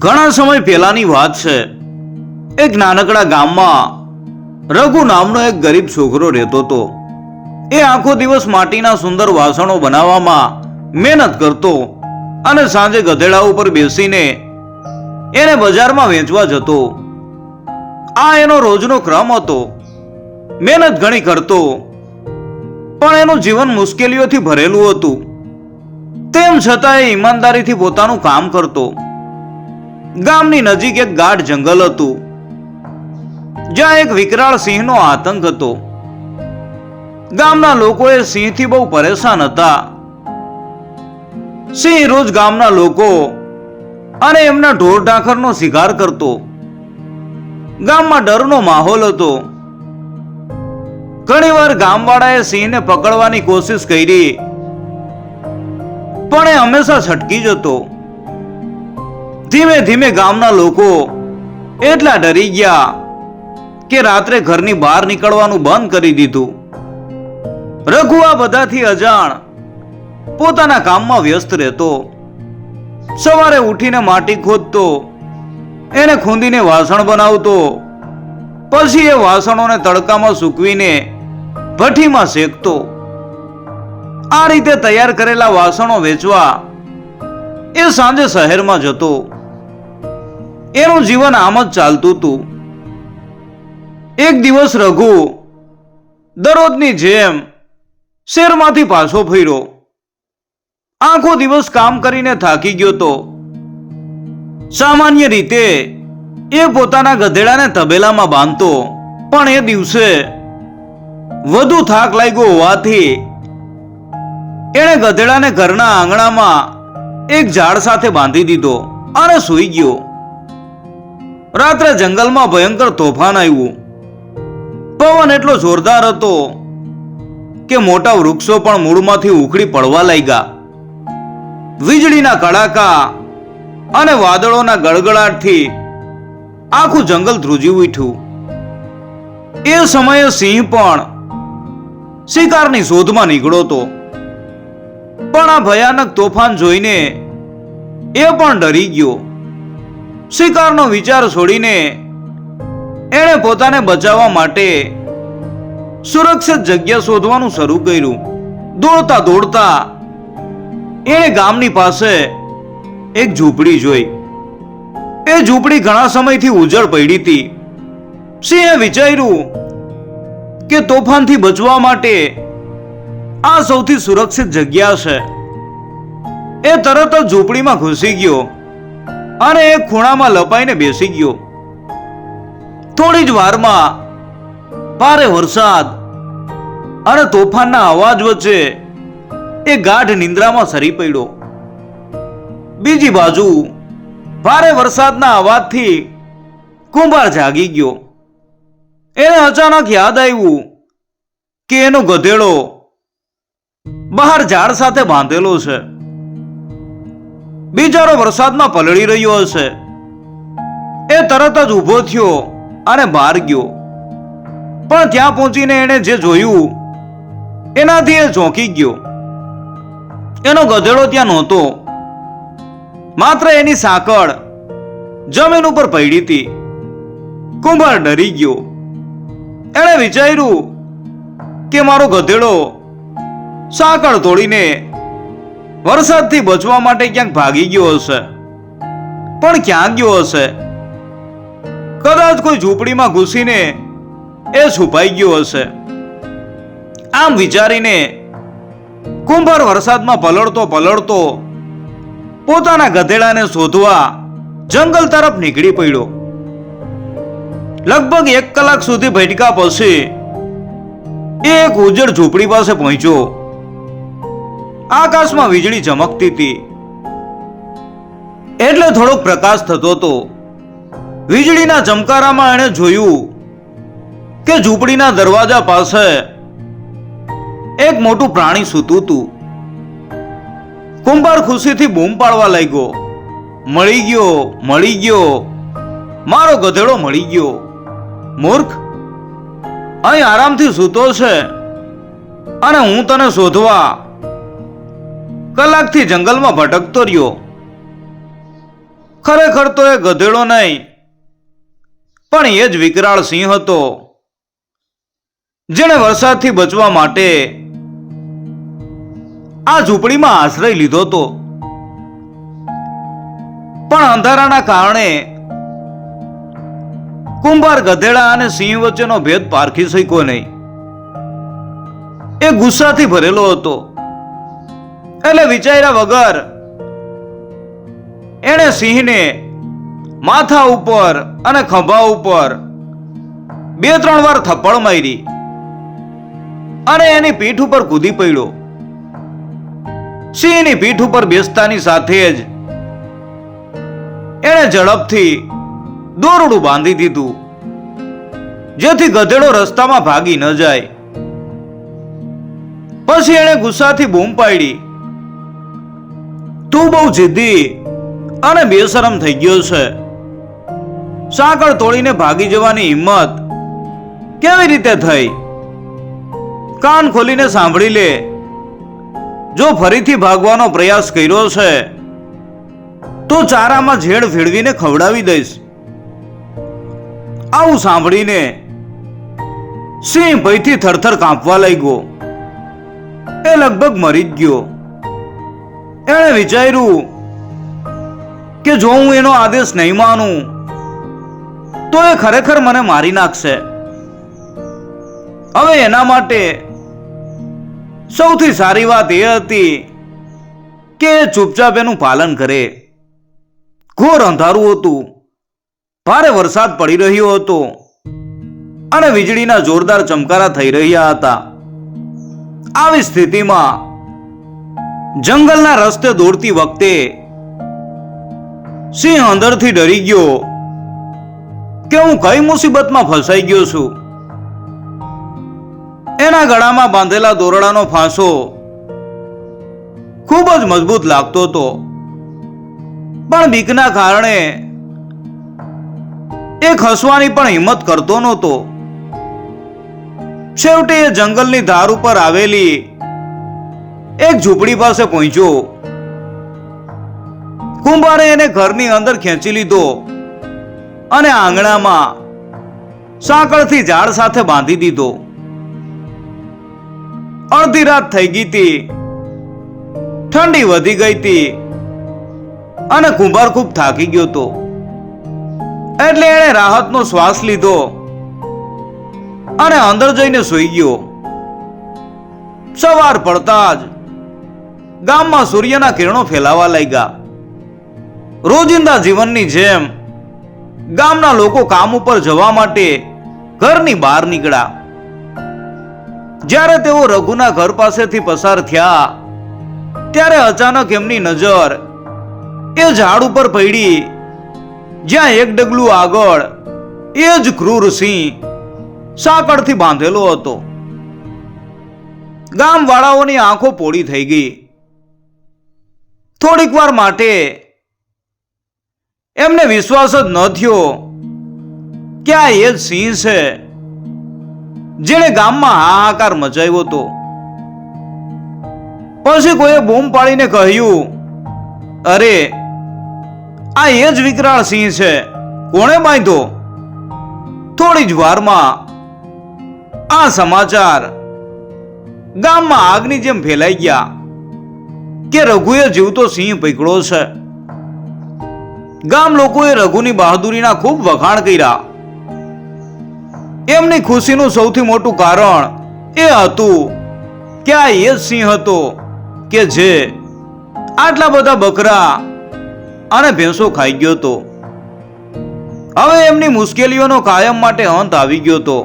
ઘણા સમય પહેલાની વાત છે. એક નાનકડા ગામમાં રઘુ નામનો એક ગરીબ છોકરો રહેતો હતો. એ આખો દિવસ માટીના સુંદર વાસણો બનાવવામાં મહેનત કરતો અને સાંજે ગધેડા ઉપર બેસીને એને બજારમાં વેચવા જતો. આ એનો રોજનો ક્રમ હતો. મહેનત ઘણી કરતો. પણ એનું જીવન મુશ્કેલીઓથી ભરેલું હતું. તેમ છતાં એ ઈમાનદારીથી પોતાનું કામ કરતો. ગામની નજીક એક ગાઢ જંગલ હતું, જ્યાં એક વિકરાળ સિંહનો આતંક હતો. ગામના લોકો એ સિંહથી બહુ પરેશાન હતા. સિંહ રોજ ગામના લોકો અને એમના ઢોર ઢાંખરનો શિકાર કરતો. ગામમાં ડરનો માહોલ હતો. ઘણીવાર ગામવાળાએ સિંહને પકડવાની કોશિશ કરી, પણ એ હંમેશા છટકી જતો. ધીમે ધીમે ગામના લોકો એટલા ડરી ગયા કે રાત્રે ઘરની બહાર નીકળવાનું બંધ કરી દીધું. રઘુ આ બધાથી અજાણ પોતાના કામમાં વ્યસ્ત રહેતો. સવારે ઉઠીને માટી ખોદતો, એને ખૂંદીને વાસણ બનાવતો, પછી એ વાસણોને તડકામાં સૂકવીને ભઠ્ઠીમાં શેકતો. આ રીતે તૈયાર કરેલા વાસણો વેચવા એ સાંજે શહેરમાં જતો. એનું જીવન આમ જ ચાલતું હતું. એક દિવસ રઘુ દરરોજની જેમ શેરમાંથી પાછો ફર્યો. આખો દિવસ કામ કરીને થાકી ગયો તો. સામાન્ય રીતે એ પોતાના ગધેડાને તબેલામાં બાંધતો, પણ એ દિવસે વધુ થાક લાગ્યો હોવાથી એણે ગધેડાને ઘરના આંગણામાં એક ઝાડ સાથે બાંધી દીધો અને સૂઈ ગયો. રાત્રે જંગલમાં ભયંકર તોફાન આવ્યું. પવન એટલો જોરદાર હતો કે મોટા વૃક્ષો પણ મૂળમાંથી ઉખડી પડવા લાગ્યા. વીજળીના કડાકા અને વાદળોના ગળગડાટથી આખું જંગલ ધ્રુજી ઉઠ્યું. એ સમયે સિંહ પણ શિકારની શોધમાં નીકળ્યો હતો. પણ આ ભયાનક તોફાન જોઈને એ પણ ડરી ગયો. શિકારનો વિચાર છોડીને એણે પોતાને બચાવવા માટે સુરક્ષિત જગ્યા શોધવાનું શરૂ કર્યું. દોડતા દોડતા એણે ગામની પાસે એક ઝૂંપડી જોઈ. એ ઝૂંપડી ઘણા સમયથી ઉજળ પડી હતી. સિંહે વિચાર્યું કે તોફાનથી બચવા માટે આ સૌથી સુરક્ષિત જગ્યા છે. એ તરત જ ઝૂંપડીમાં ઘૂસી ગયો. અને એ ખૂણામાં લપાઈને બેસી ગયો. થોડી જ વારમાં ભારે વરસાદ અને તોફાનના અવાજ વચ્ચે એ ગાઢ નિંદ્રામાં સરી પડ્યો. બીજી બાજુ ભારે વરસાદના અવાજથી કુંભાર જાગી ગયો. એને અચાનક યાદ આવ્યું કે એનો ગધેડો બહાર ઝાડ સાથે બાંધેલો છે. બિચારો વરસાદમાં પલળી રહ્યો હશે. એ તરત જ ઊભો થયો અને બહાર ગયો. પણ ત્યાં પહોંચીને એણે જે જોયું, એનાથી એ ચોંકી ગયો. એનો ગધેડો ત્યાં નહોતો. માત્ર એની સાંકળ જમીન ઉપર પડી હતી. કુંભાર ડરી ગયો. એણે વિચાર્યું કે મારો ગધેડો સાંકળ તોડીને વરસાદથી બચવા માટે ક્યાંક ભાગી ગયો હશે. પણ ક્યાં ગયો હશે? કદાચ કોઈ ઝૂંપડીમાં ઘૂસીને એ છુપાઈ ગયો હશે. આમ વિચારીને કુંભાર વરસાદમાં પલળતો પલળતો પોતાના ગધેડાને શોધવા જંગલ તરફ નીકળી પડ્યો. લગભગ એક કલાક સુધી ભટકા પછી એ એક ઉજળ ઝૂંપડી પાસે પહોંચ્યો. આકાશમાં વીજળી ચમકતી હતી. એટલે થોડોક પ્રકાશ થતો હતો. વીજળીના ચમકારામાં એણે જોયું કે ઝૂંપડીના દરવાજા પાસે એક મોટું પ્રાણી સૂતું હતું. કુંભાર ખુશીથી બૂમ પાડવા લાગ્યો. મળી ગયો મળી ગયો. મારો ગધેડો મળી ગયો. મૂર્ખ, અહીં આરામથી સૂતો છે. અને હું તને શોધવા કલાકથી જંગલમાં ભટકતો રહ્યો. ખરેખર તો એ ગધેડો નહીં, પણ એ જ વિકરાળ સિંહ હતો, જેણે વરસાદથી બચવા માટે આ ઝૂંપડીમાં આશ્રય લીધો હતો. પણ અંધારાના કારણે કુંભાર ગધેડા અને સિંહ વચ્ચેનો ભેદ પારખી શક્યો નહીં. એ ગુસ્સાથી ભરેલો હતો. એટલે વિચાર્યા વગર એણે સિંહને માથા ઉપર અને ખભા ઉપર બે ત્રણ વાર થપ્પડ મારી અને એની પીઠ ઉપર કૂદી પડ્યો. સિંહની પીઠ ઉપર બેસતાની સાથે જ એણે ઝડપથી દોરડું બાંધી દીધું, જેથી ગધેડો રસ્તામાં ભાગી ન જાય. પછી એણે ગુસ્સાથી બૂમ પાડી. તું બહુ જિદ્દી અને બેશરમ થઈ ગયો છે. સાંકળ તોડીને ભાગી જવાની હિંમત કેવી રીતે થઈ? કાન ખોલીને સાંભળી લે. જો ફરીથી ભાગવાનો પ્રયાસ કર્યો છે, તો ચારામાં ઝેડ ભેળવીને ખવડાવી દઈશ. આવું સાંભળીને સિંહ ભયથી થરથર કાંપવા લાગ્યો. એ લગભગ મરી જ ગયો. એણે વિચાર્યું કે જો હું એનો આદેશ નહીં માનું, તો એ ખરેખર મને મારી નાખશે. હવે એના માટે સૌથી સારી વાત એ હતી કે એ ચૂપચાપ એનું પાલન કરે. ઘોર અંધારું હતું, ભારે વરસાદ પડી રહ્યો હતો અને વીજળીના જોરદાર ચમકારા થઈ રહ્યા હતા. આવી સ્થિતિમાં જંગલના રસ્તે દોડતી વખતે સિંહ અંદરથી ડરી ગયો કે હું કઈ મુસીબતમાં ફસાઈ ગયો છું. એના ગળામાં બાંધેલા દોરડાનો ફાંસો ખૂબ જ મજબૂત લાગતો હતો. પણ બીકના કારણે એ ખસવાની પણ હિંમત કરતો નહોતો. છેવટે એ જંગલની ધાર ઉપર આવેલી એક ઝૂંપડી પાસે પહોંચ્યો. કુંભારે એને ઘરની અંદર ખેંચી લીધો અને આંગણામાં સાંકળથી ઝાડ સાથે બાંધી દીધો. અડધી રાત થઈ ગઈ હતી. ઠંડી વધી ગઈ હતી અને કુંભાર ખૂબ થાકી ગયો હતો. એટલે એણે રાહતનો શ્વાસ લીધો અને અંદર જઈને સૂઈ ગયો. સવાર પડતા જ ગામમાં સૂર્યના કિરણો ફેલાવા લાગ્યા. રોજિંદા જીવનની જેમ ગામના લોકો કામ ઉપર જવા માટે ઘરની બહાર નીકળ્યા. જ્યારે તેઓ રઘુના ઘર પાસેથી પસાર થયા, ત્યારે અચાનક એમની નજર એ ઝાડ ઉપર પડી, જ્યાં એક ડગલું આગળ એ જ ક્રૂર સિંહ સાંકળથી બાંધેલો હતો. ગામવાળાઓની આંખો પોળી થઈ ગઈ. થોડીક વાર માટે એમને વિશ્વાસ જ ન થયો કે આ એ જ સિંહ છે, જેણે ગામમાં હાહાકાર મચાવ્યો હતો. પછી કોઈએ બૂમ પાડીને કહ્યું, અરે, આ એ જ વિકરાળ સિંહ છે, કોણે બાંધ્યો થોડી જ વારમાં આ સમાચાર ગામમાં આગની જેમ ફેલાઈ ગયા. કે રઘુએ જીવતો સિંહ પકડ્યો છે. ગામ લોકોએ રઘુની બહાદુરીના ખૂબ વખાણ કર્યા. એમની ખુશીનું સૌથી મોટું કારણ એ હતું કે આ એ સિંહ હતો કે જે આટલા બધા બકરા અને ભેંસો ખાઈ ગયો હતો. હવે એમની મુશ્કેલીઓનો કાયમ માટે અંત આવી ગયો હતો.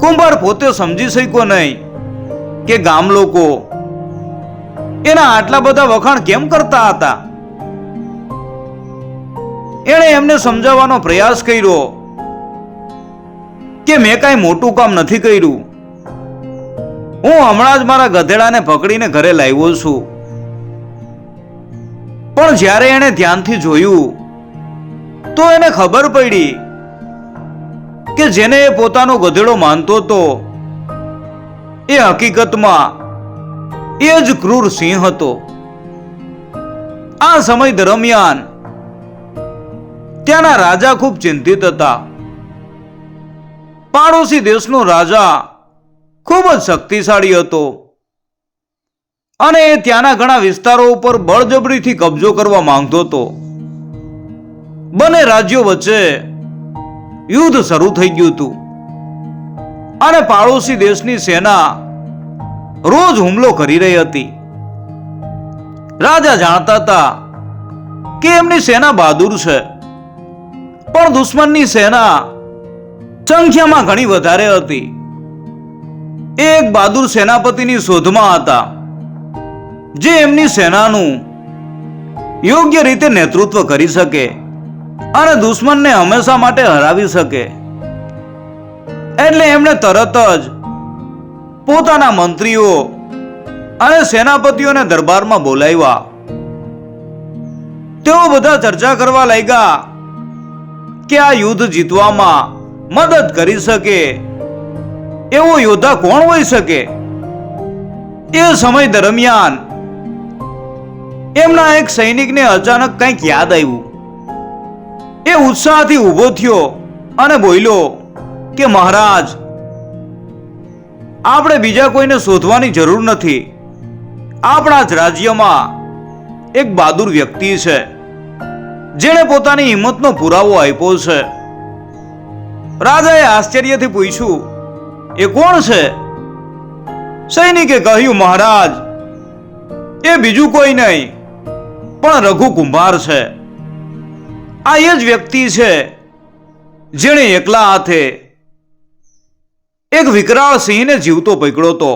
કુંભાર પોતે સમજી શક્યો નહીં કે ગામ લોકો એના આટલા બધા વખાણ કેમ કરતા હતા? એણે એમને સમજાવવાનો પ્રયાસ કર્યો કે મેં કાંઈ મોટું કામ નથી કર્યું. હું હમણાં જ મારા ગધેડાને પકડીને ઘરે લાવ્યો છું. પણ જ્યારે એણે ધ્યાનથી જોયું, તો એને ખબર પડી કે જેને એ પોતાનો ગધેડો માનતો હતો, એ હકીકતમાં એ જ ક્રૂર સિંહ હતો. આ સમય દરમિયાન ત્યાંના રાજા ખૂબ ચિંતિત હતા. પાડોશી દેશનો રાજા ખૂબ જ શક્તિશાળી હતો. અને એ ત્યાંના ઘણા વિસ્તારો ઉપર બળજબરીથી કબજો કરવા માંગતો હતો. બંને રાજ્યો વચ્ચે યુદ્ધ શરૂ થઈ ગયું હતું. અને પાડોશી દેશની સેના રોજ હુમલો કરી રહી હતી. રાજા જાણતા હતા કે એમની સેના બહાદુર છે, પણ દુશ્મનની સેના સંખ્યામાં ઘણી વધારે હતી. એ એક બહાદુર સેનાપતિની શોધમાં હતા, જે એમની સેનાનું યોગ્ય રીતે નેતૃત્વ કરી શકે અને દુશ્મનને હંમેશા માટે હરાવી શકે. એટલે એમણે તરત જ પોતાના મંત્રીઓ અને સેનાપતિઓને દરબારમાં બોલાવ્યા. તેઓ બધા ચર્ચા કરવા લાગ્યા કે આ યુદ્ધ જીતવામાં મદદ કરી શકે. એવો યોદ્ધા કોણ હોઈ શકે? એ સમય દરમિયાન એમના એક સૈનિકને અચાનક કંઈક યાદ આવ્યું. એ ઉત્સાહથી ઊભો થયો અને બોલ્યો કે મહારાજ આપણે બીજા કોઈને શોધવાની જરૂર નથી. આપણા જ રાજ્યમાં એક બહાદુર વ્યક્તિ છે, જેણે પોતાની હિંમતનો પુરાવો આપ્યો છે. રાજાએ આશ્ચર્યથી પૂછ્યું, એ કોણ છે? સૈનિકે કહ્યું, મહારાજ, એ બીજું કોઈ નહીં, પણ રઘુ કુંભાર છે. આ એ જ વ્યક્તિ છે, જેણે એકલા હાથે એક વિકરાળ સિંહને જીવતો પકડ્યો તો.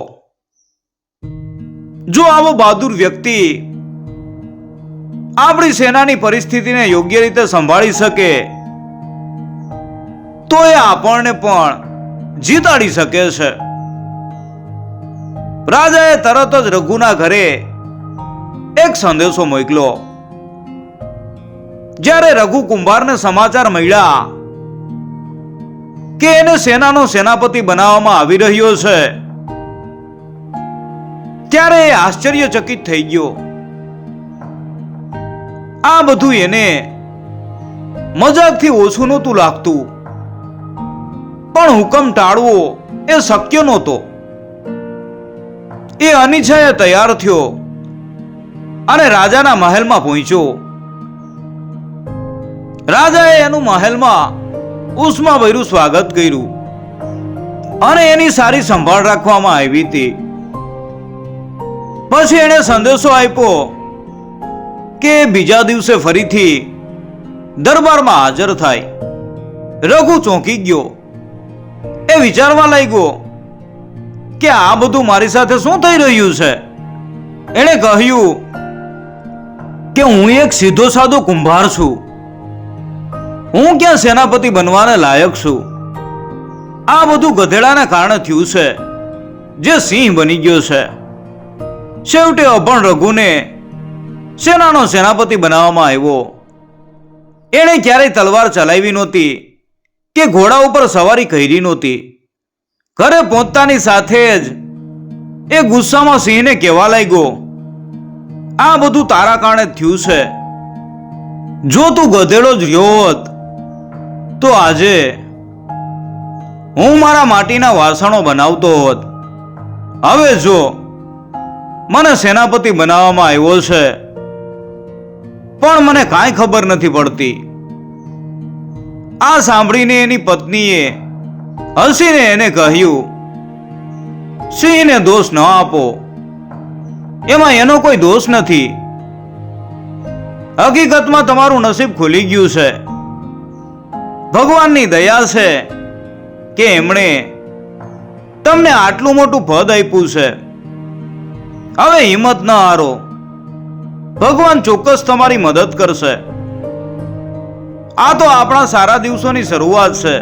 જો આવો બહાદુર વ્યક્તિ આપણી સેનાની પરિસ્થિતિને યોગ્ય રીતે સંભાળી શકે, તો એ આપણને પણ જીતાડી શકે છે. રાજાએ તરત જ રઘુના ઘરે એક સંદેશો મોકલ્યો. જ્યારે રઘુ કુંભારને સમાચાર મળ્યા કે એને સેનાનો સેનાપતિ બનાવવામાં આવી રહ્યો છે? ત્યારે એ આશ્ચર્યચકિત થઈ ગયો. આ બધું એને મજાકથી ઓછું નહોતું લાગતું. પણ હુકમ ટાળવો એ શક્ય નહોતો. એ અનિચ્છાએ તૈયાર થયો અને રાજાના મહેલમાં પહોંચ્યો. રાજાએ એનું મહેલમાં ઉષ્માભર્યું સ્વાગત કર્યું. અને એની સારી સંભાળ રાખવામાં આવી હતી. પછી એણે સંદેશો આપ્યો કે બીજા દિવસે ફરીથી દરબારમાં હાજર થાય. રઘુ ચોંકી ગયો. એ વિચારવા લાગ્યો કે આ બધું મારી સાથે શું થઈ રહ્યું છે? એણે કહ્યું કે હું એક સીધો સાદો કુંભાર છું. હું ક્યાં સેનાપતિ બનવાને લાયક છું? આ બધું ગધેડાના કારણે થયું છે, જે સિંહ બની ગયો છે. છેવટે અભણ રઘુને સેનાનો સેનાપતિ બનાવવામાં આવ્યો. એણે ક્યારેય તલવાર ચલાવી નહોતી કે ઘોડા ઉપર સવારી કરી નહોતી. ઘરે પહોંચતાની સાથે જ એ ગુસ્સામાં સિંહને કહેવા લાગ્યો, આ બધું તારા કારણે થયું છે. જો તું ગધેડો જ રહ્યો હોત તો આજે હું મારા માટીના વાસણો બનાવતો હોત. હવે જો મને સેનાપતિ બનાવવામાં આવ્યો છે, પણ મને કાંઈ ખબર નથી પડતી. આ સાંભળીને એની પત્નીએ હસીને એને કહ્યું, સિંહને દોષ ન આપો. એમાં એનો કોઈ દોષ નથી. હકીકતમાં તમારું નસીબ ખુલી ગયું છે. ભગવાનની દયા છે કે એમણે તમને આટલું મોટું પદ આપ્યું છે? હવે હિંમત ન હારો. ભગવાન ચોક્કસ તમારી મદદ કરશે. આ તો આપણા સારા દિવસોની શરૂઆત છે.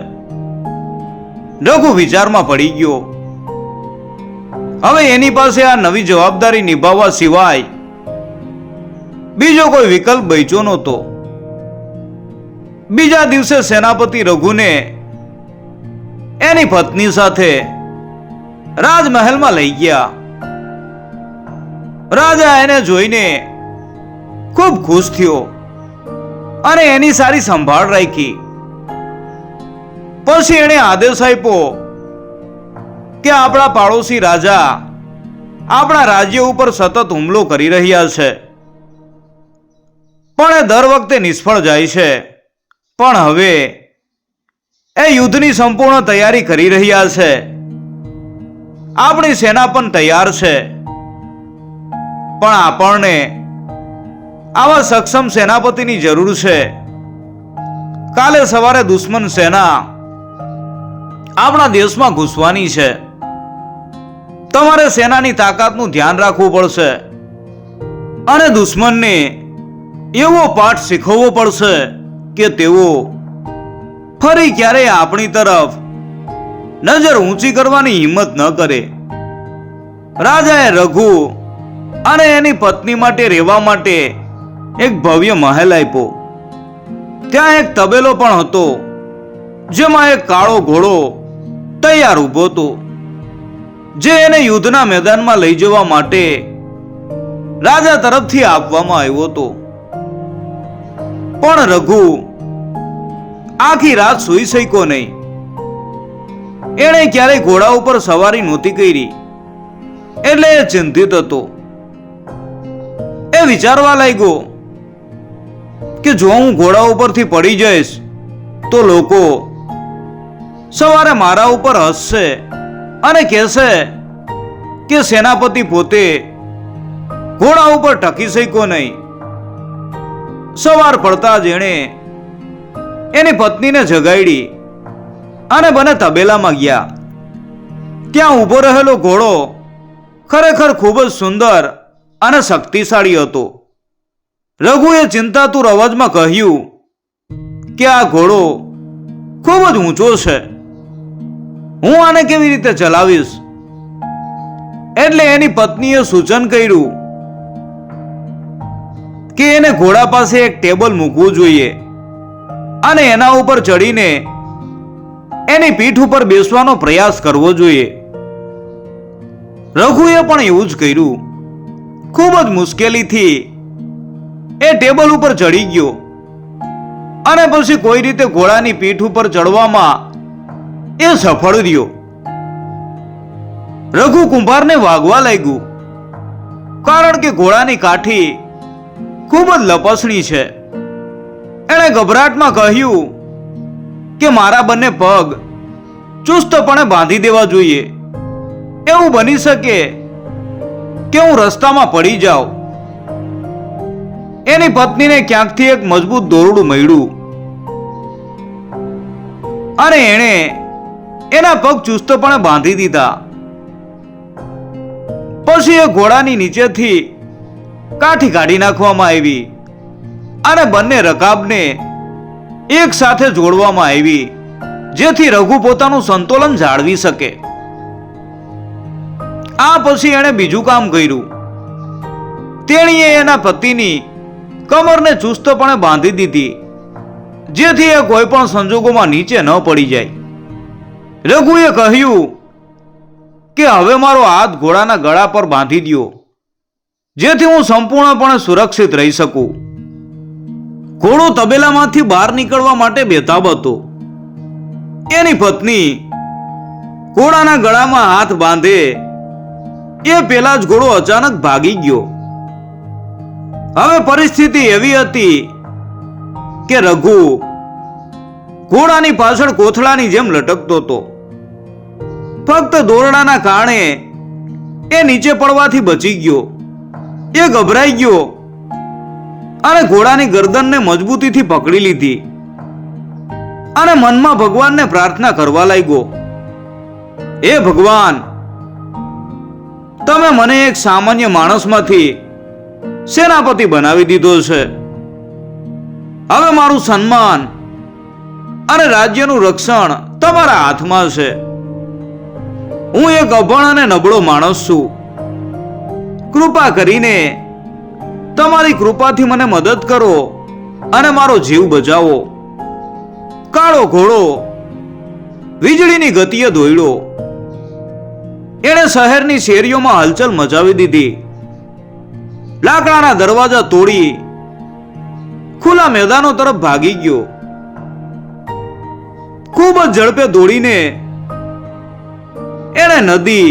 રઘુ વિચારમાં પડી ગયો. હવે એની પાસે આ નવી જવાબદારી નિભાવવા સિવાય બીજો કોઈ વિકલ્પ બચ્યો નહોતો. બીજા દિવસે સેનાપતિ રઘુને એની પત્ની સાથે રાજમહેલમાં લઈ ગયા. રાજા એને જોઈને ખૂબ ખુશ થયો અને એની સારી સંભાળ રાખી. પછી એણે આદેશ આપ્યો કે આપણા પાડોશી રાજા આપણા રાજ્ય ઉપર સતત હુમલો કરી રહ્યા છે. પણ એ દર વખતે નિષ્ફળ જાય છે. પણ હવે એ યુદ્ધની સંપૂર્ણ તૈયારી કરી રહ્યા છે. આપણી સેના પણ તૈયાર છે. પણ આપણને આવા સક્ષમ સેનાપતિની જરૂર છે. કાલે સવારે દુશ્મન સેના આપણા દેશમાં ઘૂસવાની છે. તમારે સેનાની તાકાતનું ધ્યાન રાખવું પડશે. અને દુશ્મનને એવો પાઠ શીખવવો પડશે. કે તેઓ ફરી ક્યારેય આપણી તરફ નજર ઊંચી કરવાની હિંમત ન કરે. રાજાએ રઘુ અને એની પત્ની માટે રહેવા માટે એક ભવ્ય મહેલ આપ્યો. ત્યાં એક તબેલો પણ હતો, જેમાં એક કાળો ઘોડો તૈયાર ઊભો હતો, જે એને યુદ્ધના મેદાનમાં લઈ જવા માટે રાજા તરફથી આપવામાં આવ્યો હતો. પણ રઘુ, આખી રાત સૂઈ શક્યો નહીં. એણે ક્યારેય ઘોડા ઉપર સવારી નહોતી કરી. એટલે એ ચિંતિત હતો. એ વિચારવા લાગ્યો કે જો હું ઘોડા ઉપરથી પડી જઈશ, તો લોકો સવારે મારા ઉપર હસશે અને કહેશે કે સેનાપતિ પોતે ઘોડા ઉપર ટકી શક્યો નહીં. સવાર પડતા જ એણે એની પત્નીને જગાડી અને બને તબેલામાં ગયા. ત્યાં ઊભો રહેલો ઘોડો ખરેખર ખૂબ જ સુંદર અને શક્તિશાળી હતો. રઘુએ ચિંતાતુર અવાજમાં કહ્યું કે આ ઘોડો ખૂબ જ ઊંચો છે. હું આને કેવી રીતે ચલાવીશ? એટલે એની પત્નીએ સૂચન કર્યું કે એને ઘોડા પાસે એક ટેબલ મૂકવું જોઈએ અને એના ઉપર ચડીને એની પીઠ ઉપર બેસવાનો પ્રયાસ કરવો જોઈએ. રઘુએ પણ એવું જ કર્યું. ખૂબ જ મુશ્કેલીથી એ ટેબલ ઉપર ચડી ગયો અને પછી કોઈ રીતે ઘોડાની પીઠ ઉપર ચડવામાં એ સફળ રહ્યો. રઘુ કુંભારને વાગવા લાગ્યું કારણ કે ઘોડાની કાઠી ખૂબ જ લપસણી છે. એણે ગભરાટમાં કહ્યું કે મારા બંને પગ ચુસ્તપણે બાંધી દેવા જોઈએ. એવું બની શકે કે હું રસ્તામાં પડી જાઉં. એની પત્નીને ક્યાંકથી એક મજબૂત દોરડું મળ્યું. અને એણે એના પગ ચુસ્તપણે બાંધી દીધા. પછી એ ઘોડાની નીચેથી કાઠી કાઢી નાખવામાં આવી અને બંને રકાબને એક સાથે જોડવામાં આવી, જેથી રઘુ પોતાનું સંતુલન જાળવી શકે. આ પછી એણે બીજું કામ કર્યું. તેણીએ એના પતિની કમરને ચુસ્તપણે બાંધી દીધી, જેથી એ કોઈ પણ સંજોગોમાં નીચે ન પડી જાય. રઘુએ કહ્યું કે, હવે મારો હાથ ઘોડાના ગળા પર બાંધી દ્યો. જેથી હું સંપૂર્ણપણે સુરક્ષિત રહી શકું. ઘોડો તબેલામાંથી બહાર નીકળવા માટે બેતાબ હતો. એની પત્ની ઘોડાના ગળામાં હાથ બાંધે એ પેલા જ ઘોડો અચાનક ભાગી ગયો. હવે પરિસ્થિતિ એવી હતી કે રઘુ ઘોડાની પાછળ કોથળાની જેમ લટકતો હતો. ફક્ત દોરડાના કારણે એ નીચે પડવાથી બચી ગયો. એ ગભરાઈ ગયો. અને ઘોડાની ગરદનને મજબૂતીથી પકડી લીધી. અને મનમાં ભગવાનને પ્રાર્થના કરવા લાગ્યો. હે ભગવાન, તમે મને એક સામાન્ય માણસમાંથી સેનાપતિ બનાવી દીધો છે. હવે મારું સન્માન અને રાજ્યનું રક્ષણ તમારા હાથમાં છે. હું એક અભણ અને નબળો માણસ છું. કૃપા કરીને તમારી કૃપાથી મને મદદ કરો અને મારો જીવ બચાવો. કાળો ઘોડો વીજળીની ગતિએ દોડ્યો એણે શહેરની શેરીઓમાં હલચલ મચાવી દીધી. લાકડાના દરવાજા તોડી ખુલ્લા મેદાનો તરફ ભાગી ગયો. ખૂબ જ ઝડપે દોડીને એણે નદી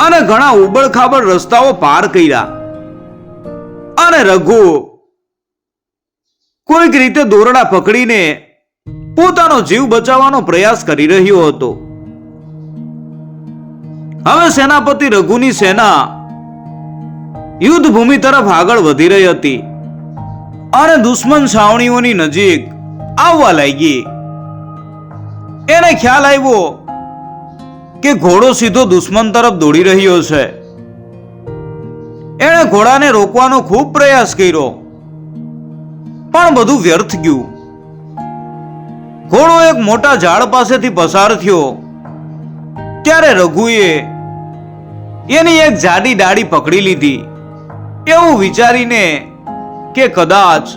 અને ઘણા ઉબડખાબડ રસ્તાઓ પાર કર્યા. અને રઘુ કોઈક રીતે દોરડા પકડીને પોતાનો જીવ બચાવવાનો પ્રયાસ કરી રહ્યો હતો. હવે સેનાપતિ રઘુની સેના યુદ્ધ ભૂમિ તરફ આગળ વધી રહી હતી અને દુશ્મન છાવણીઓની નજીક આવવા લાગી. એને ખ્યાલ આવ્યો કે ઘોડો સીધો દુશ્મન તરફ દોડી રહ્યો છે. એણે ઘોડાને રોકવાનો ખૂબ પ્રયાસ કર્યો. પણ બધું વ્યર્થ ગયું. ઘોડો એક મોટા ઝાડ પાસેથી પસાર થયો. ત્યારે રઘુએ એની એક જાડી ડાળી પકડી લીધી. એવું વિચારીને કે કદાચ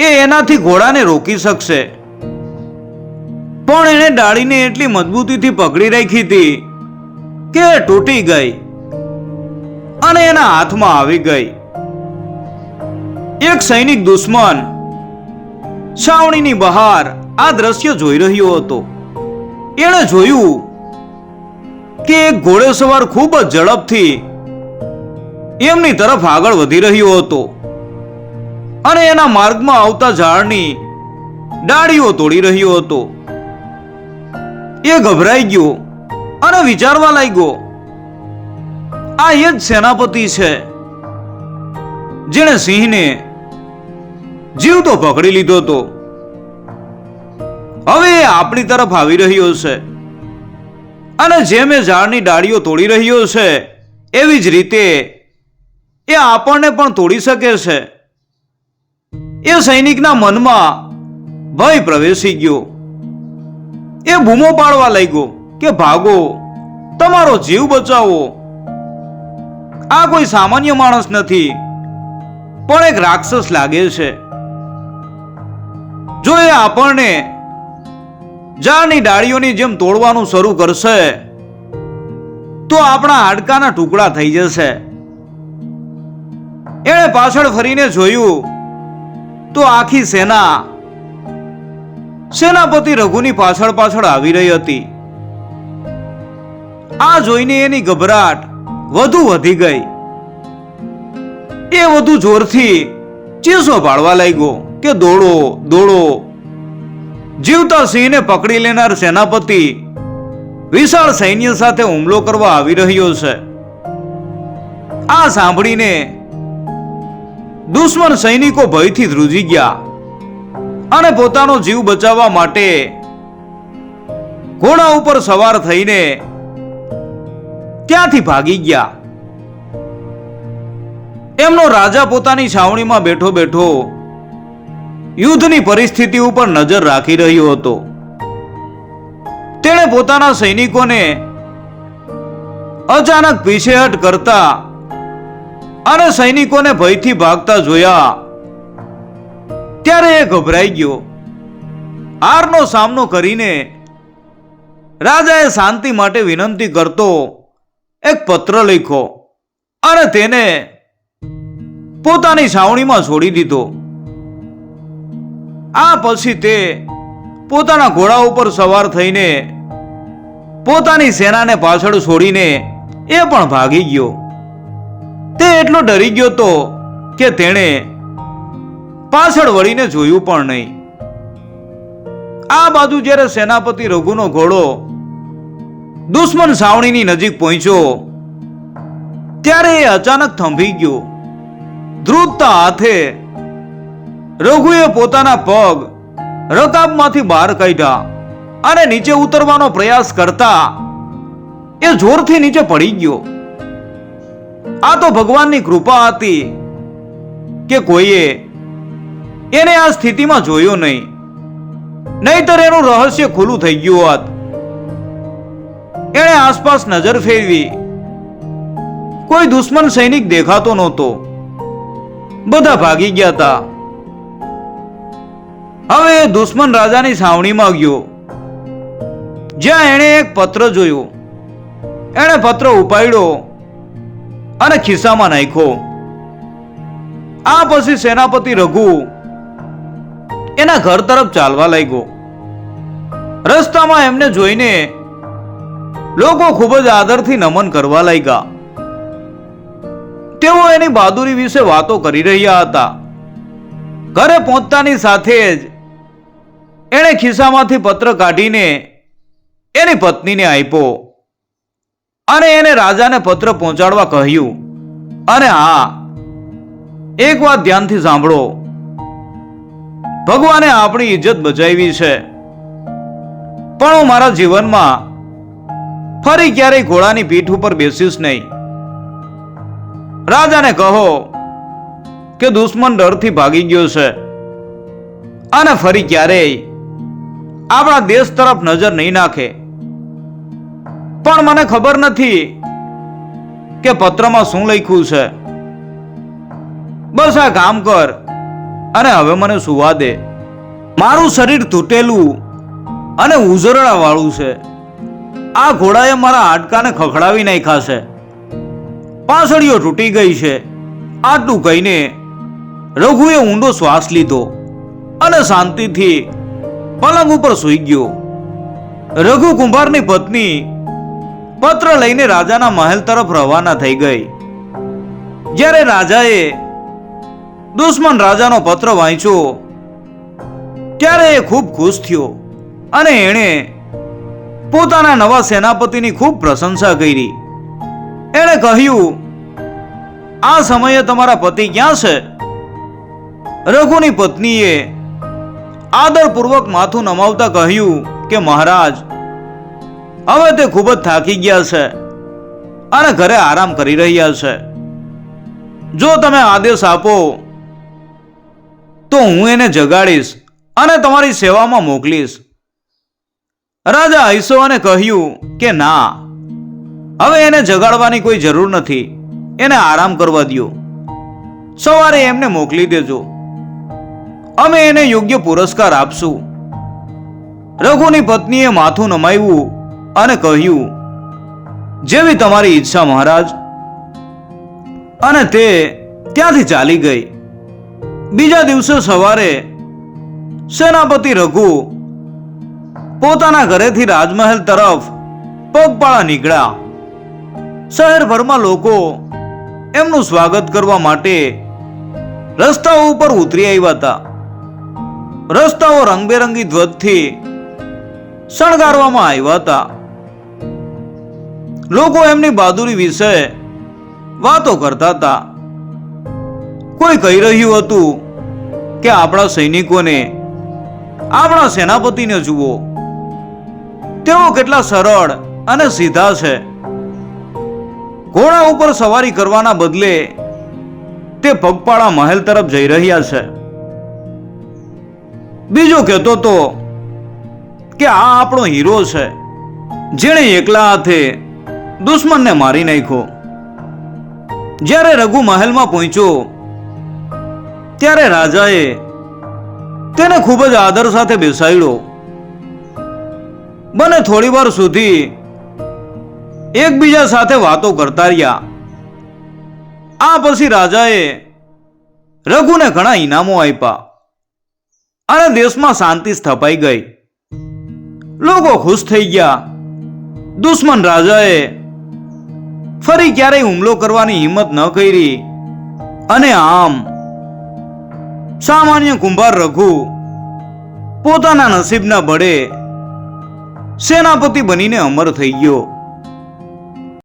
એ એનાથી ઘોડાને રોકી શકશે. પણ એણે ડાળીને એટલી મજબૂતીથી પકડી રાખી હતી કે તૂટી ગઈ અને એના હાથમાં આવી ગઈ. એક સૈનિક દુશ્મન છાવણીની બહાર આ દ્રશ્ય જોઈ રહ્યો હતો. એણે જોયું કે એક ઘોડેસવાર ખૂબ જ ઝડપથી એમની તરફ આગળ વધી રહ્યો હતો અને એના માર્ગમાં આવતા ઝાડની ડાળીઓ તોડી રહ્યો હતો. એ ગભરાઈ ગયો અને વિચારવા લાગ્યો, આ એ જ સેનાપતિ છે જેણે સિંહને જીવ તો પકડી લીધો હતો. હવે એ આપણી તરફ આવી રહ્યો છે અને જેમ એ ઝાડની ડાળીઓ તોડી રહ્યો છે એવી જ રીતે એ આપણને પણ તોડી શકે છે. એ સૈનિકના મનમાં ભય પ્રવેશી ગયો. એ બૂમો પાડવા લાગ્યો કે, ભાગો, તમારો જીવ બચાવો. આ કોઈ સામાન્ય માણસ નથી, પણ એક રાક્ષસ લાગે છે. જો એ આપણને ઝાડની ડાળીઓની જેમ તોડવાનું શરૂ કરશે, તો આપણા હાડકાના ટુકડા થઈ જશે. એણે પાછળ ફરીને જોયું, તો આખી સેના સેનાપતિ રઘુની પાછળ પાછળ આવી રહી હતી. આ જોઈને એની ગભરાટ વધુ વધી ગઈ. એ વધુ જોરથી ચીસો પાડવા લાગ્યો કે દોડો દોડો. જીવતા સિંહને પકડી લેનાર સેનાપતિ વિશાળ સૈન્ય સાથે હુમલો કરવા આવી રહ્યો છે. આ સાંભળીને દુશ્મન સૈનિકો ભયથી ધ્રુજી ગયા. અને પોતાનો જીવ બચાવવા માટે ઘોડા ઉપર સવાર થઈને ત્યાંથી ભાગી ગયા? એમનો રાજા પોતાની છાવણીમાં બેઠો બેઠો યુદ્ધની પરિસ્થિતિ ઉપર નજર રાખી રહ્યો હતો. તેણે પોતાના સૈનિકોને અચાનક પીછેહટ કરતા અને સૈનિકોને ભયથી ભાગતા જોયા. ત્યારે એ ગભરાઈ ગયો. હારનો સામનો કરીને રાજાએ શાંતિ માટે વિનંતી કરતો એક પત્ર લખ્યો અને તેને પોતાની છાવણીમાં છોડી દીધો. આ પછી તે પોતાના ઘોડા ઉપર સવાર થઈને પોતાની સેનાને પાછળ છોડીને એ પણ ભાગી ગયો. તે એટલો ડરી ગયો તો કે તેણે પાછળ વળીને જોયું પણ નહીં. આ બાજુ જ્યારે સેનાપતિ રઘુનો ઘોડો દુશ્મન સાવણીની નજીક પહોંચ્યો, ત્યારે એ અચાનક થંભી ગયો. ધ્રુજતા હાથે રઘુએ પોતાના પગ રકાબમાંથી બહાર કાઢ્યા અને નીચે ઉતરવાનો પ્રયાસ કરતા એ જોરથી નીચે પડી ગયો. આ તો ભગવાનની કૃપા હતી કે કોઈએ એને આ સ્થિતિમાં જોયો નહીં. નહીતર એનું રહસ્ય ખુલ્લું થઈ ગયું હોત. એણે આસપાસ નજર ફેરવી. કોઈ દુશ્મન સૈનિક દેખાતો નહોતો. બધા ભાગી ગયા હતા હવે એ દુશ્મન રાજાની છાવણીમાં ગયો. જ્યાં એણે એક પત્ર જોયો. એણે પત્ર ઉપાડ્યો અને ખિસ્સામાં નાખ્યો. આ પછી સેનાપતિ રઘુ એના ઘર તરફ ચાલવા લાગ્યો. રસ્તામાં એમને જોઈને લોકો ખૂબ જ આદરથી નમન કરવા લાગ્યા. તેઓ એની બહાદુરી વિશે વાતો કરી રહ્યા હતા. ઘરે પહોંચતાની સાથે જ એણે ખિસ્સામાંથી પત્ર કાઢીને એની પત્નીને આપ્યો અને એને રાજાને પત્ર પહોંચાડવા કહ્યું. અને હા, એક વાત ધ્યાનથી સાંભળો. ભગવાને આપણી ઇજ્જત બચાવી છે. પણ હું મારા જીવનમાં ફરી ક્યારેય ઘોડાની પીઠ ઉપર બેસીશ નહીં. રાજાને કહો કે દુશ્મન ડરથી ભાગી ગયો છે અને ફરી ક્યારેય આપણા દેશ તરફ નજર નહીં નાખે. પણ મને ખબર નથી કે પત્રમાં શું લખ્યું છે. બસ આ કામ કર. અને હવે મને સુવા દે. મારું શરીર તૂટેલું અને ઉઝરડાવાળું છે. આ ઘોડાએ મારા હાડકાને ખખડાવી નાખ્યા છે. પાસળીઓ તૂટી ગઈ છે. આટલું કહીને રઘુએ ઊંડો શ્વાસ લીધો અને શાંતિથી પલંગ ઉપર સૂઈ ગયો. રઘુ કુંભારની પત્ની પત્ર લઈને રાજાના મહેલ તરફ રવાના થઈ ગઈ. જ્યારે રાજાએ દુશ્મન રાજાનો પત્ર વાંચ્યો. ત્યારે એ ખૂબ ખુશ થયો અને એણે પોતાના નવા સેનાપતિની ખૂબ પ્રશંસા કરી. એણે કહ્યું, આ સમયે તમારા પતિ ક્યાં છે? રઘુની પત્નીએ આદરપૂર્વક માથું નમાવતા કહ્યું કે, મહારાજ, હવે તે ખૂબ જ થાકી ગયા છે અને ઘરે આરામ કરી રહ્યા છે. જો તમે આદેશ આપો તો હું એને જગાડીશ અને તમારી સેવામાં મોકલીશ. રાજા હૈસો કહ્યું કે ના, હવે એને જગાડવાની કોઈ જરૂર નથી. એને આરામ કરવા દ્યો. સવારે એમને મોકલી દેજો. અમે એને યોગ્ય પુરસ્કાર આપશું. રઘુની પત્નીએ માથું નમાવ્યું અને કહ્યું, જેવી તમારી ઈચ્છા મહારાજ. અને તે ત્યાંથી ચાલી ગઈ. બીજા દિવસે સવારે સેનાપતિ રઘુ પોતાના ઘરેથી રાજમહેલ તરફ પગપાળા નીકળ્યા. શહેરભરમાં લોકો એમનું સ્વાગત કરવા માટે રસ્તાઓ ઉપર ઉતરી આવ્યા હતા. રસ્તાઓ રંગબેરંગી ધ્વજથી શણગારવામાં આવ્યા હતા. લોકો એમની બહાદુરી વિશે વાતો કરતા હતા. કોઈ કહી રહ્યું હતું કે આપણા સૈનિકોને, આપણા સેનાપતિને જુઓ. તેઓ કેટલા સરળ અને સીધા છે. ઘોડા ઉપર સવારી કરવાના બદલે તે પગપાળા મહેલ તરફ જઈ રહ્યા છે. બીજો કહેતો તો કે આ આપણો હીરો છે, જેણે એકલા હાથે દુશ્મનને મારી નાખ્યો. જ્યારે રઘુ મહેલમાં પહોંચ્યો ત્યારે રાજાએ તેને ખૂબ જ આદર સાથે બેસાડ્યો. બને થોડી વાર સુધી એકબીજા સાથે વાતો કરતા રહ્યા. આ પછી રાજાએ રઘુને ઘણા ઇનામો આપ્યા અને દેશમાં શાંતિ સ્થપાઈ ગઈ. લોકો ખુશ થઈ ગયા. દુશ્મન રાજાએ ફરી ક્યારેય હુમલો કરવાની હિંમત ન કરી અને આમ સામાન્ય કુંભાર રઘુ પોતાના નસીબના બળે સેનાપતિ બનીને અમર થઈ ગયો.